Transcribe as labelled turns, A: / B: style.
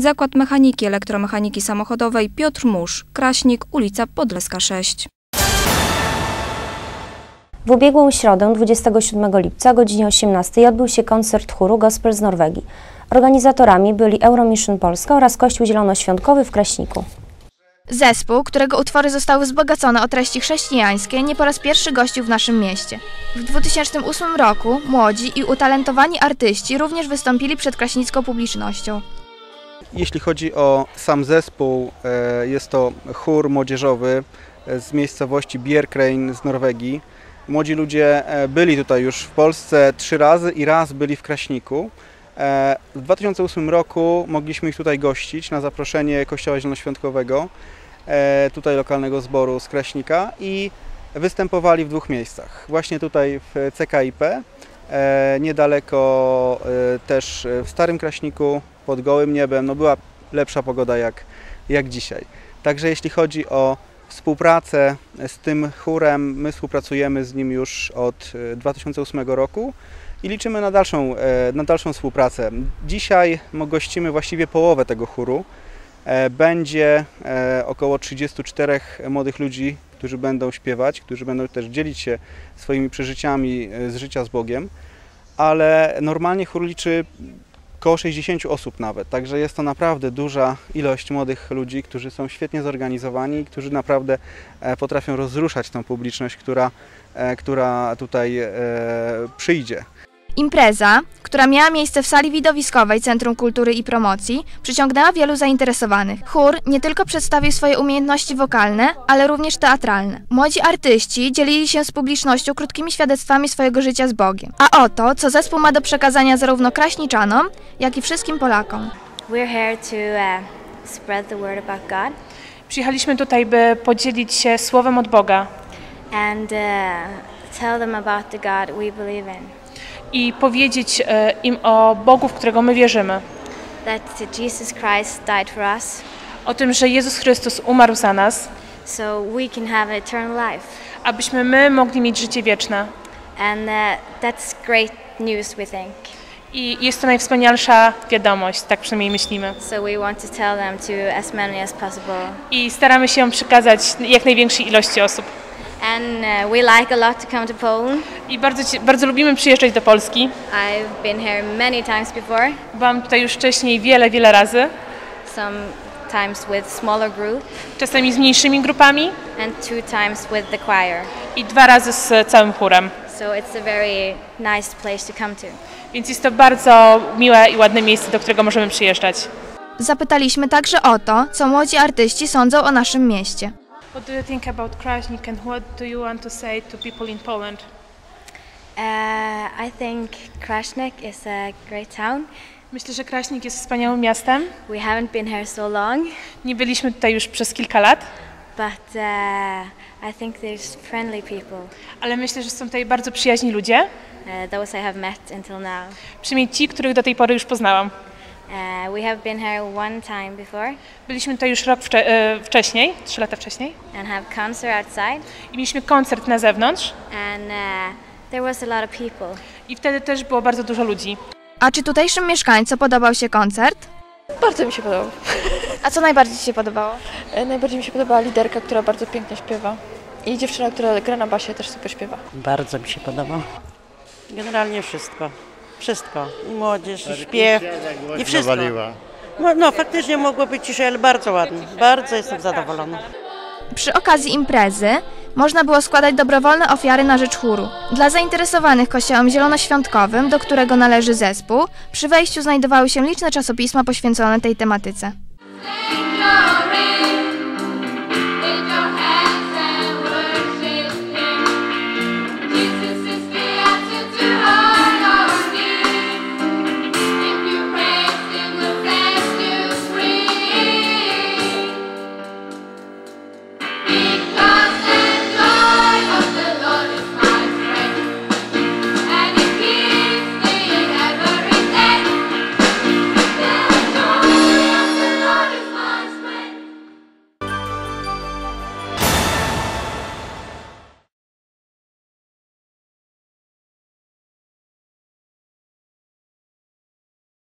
A: Zakład Mechaniki Elektromechaniki Samochodowej Piotr Musz, Kraśnik, ulica Podleska 6.
B: W ubiegłą środę 27 lipca o godzinie 18 odbył się koncert chóru Gospel z Norwegii. Organizatorami byli Euromission Polska oraz Kościół Zielonoświątkowy w Kraśniku.
C: Zespół, którego utwory zostały wzbogacone o treści chrześcijańskie, nie po raz pierwszy gościł w naszym mieście. W 2008 roku młodzi i utalentowani artyści również wystąpili przed kraśnicką publicznością.
D: Jeśli chodzi o sam zespół, e, jest to chór młodzieżowy z miejscowości Bjerkrein z Norwegii. Młodzi ludzie e, byli tutaj już w Polsce trzy razy i raz byli w Kraśniku. E, W 2008 roku mogliśmy ich tutaj gościć na zaproszenie Kościoła Zielonoświątkowego, tutaj lokalnego zboru z Kraśnika i występowali w dwóch miejscach. Właśnie tutaj w CKIP, niedaleko też w Starym Kraśniku, pod gołym niebem. No była lepsza pogoda jak, jak dzisiaj. Także jeśli chodzi o współpracę z tym chórem, my współpracujemy z nim już od e, 2008 roku i liczymy na dalszą, e, na dalszą współpracę. Dzisiaj gościmy właściwie połowę tego chóru. E, Będzie e, około 34 młodych ludzi, którzy będą śpiewać, którzy będą też dzielić się swoimi przeżyciami e, z życia z Bogiem, ale normalnie chór liczy około 60 osób nawet, także jest to naprawdę duża ilość młodych ludzi, którzy są świetnie zorganizowani, którzy naprawdę e, potrafią rozruszać tą publiczność, która, e, która tutaj e, przyjdzie.
C: Impreza, która miała miejsce w sali widowiskowej Centrum Kultury i Promocji, przyciągnęła wielu zainteresowanych. Chór nie tylko przedstawił swoje umiejętności wokalne, ale również teatralne. Młodzi artyści dzielili się z publicznością krótkimi świadectwami swojego życia z Bogiem. A oto, co zespół ma do przekazania zarówno kraśniczanom, jak i wszystkim Polakom.
E: We're here to uh, spread the word about God
F: Przyjechaliśmy tutaj, by podzielić się słowem od Boga
E: and uh, tell them about the God we believe in.
F: I powiedzieć e, im o Bogu, w którego my wierzymy.
E: That Jesus Christ died for us
F: O tym, że Jezus Chrystus umarł za nas,
E: so we can have eternal life.
F: abyśmy my mogli mieć życie wieczne.
E: And uh, that's great news, we think.
F: I jest to najwspanialsza wiadomość, tak przynajmniej myślimy.
E: So we want to tell them to as many as possible.
F: I staramy się ją przekazać jak największej ilości osób.
E: And uh, we like a lot to come to Poland.
F: I bardzo, bardzo lubimy przyjeżdżać do Polski.
E: I've been here many times before,
F: Byłam tutaj już wcześniej wiele, wiele razy.
E: sometimes with smaller group
F: Czasami z mniejszymi grupami
E: and two times with the choir.
F: i dwa razy z całym chórem.
E: So it's a very nice place to come to.
F: Więc jest to bardzo miłe i ładne miejsce, do którego możemy przyjeżdżać.
C: Zapytaliśmy także o to, co młodzi artyści sądzą o naszym mieście.
F: What do you think about Krasnik and what do you want to say to people in Poland?
E: Uh, I think Krasnik is a great town.
F: Myślę, że Kraśnik jest wspaniałym miastem.
E: We haven't been here so long,
F: Nie byliśmy tutaj już przez kilka lat,
E: but uh, I think there's friendly people.
F: ale myślę, że są tutaj bardzo przyjaźni ludzie.
E: Uh, those I have met until now.
F: Przynajmniej ci, których do tej pory już poznałam.
E: Uh, we have been here one time before
F: Byliśmy tutaj już rok wcze- e, wcześniej, trzy lata wcześniej,
E: and have concert outside,
F: i mieliśmy koncert na zewnątrz.
E: and uh, there was a lot of people.
F: I wtedy też było bardzo dużo ludzi.
C: A czy tutejszym mieszkańcom podobał się koncert?
G: Bardzo mi się podobał.
C: A co najbardziej Ci się podobało?
G: E, Najbardziej mi się podobała liderka, która bardzo pięknie śpiewa. I dziewczyna, która gra na basie, też super śpiewa.
H: Bardzo mi się podobał. Generalnie wszystko. Wszystko. I młodzież, i śpiew, i wszystko. No, no faktycznie mogło być ciszej, ale bardzo ładnie. Bardzo jestem zadowolona.
C: Przy okazji imprezy można było składać dobrowolne ofiary na rzecz chóru. Dla zainteresowanych kościołem zielonoświątkowym, do którego należy zespół, przy wejściu znajdowały się liczne czasopisma poświęcone tej tematyce.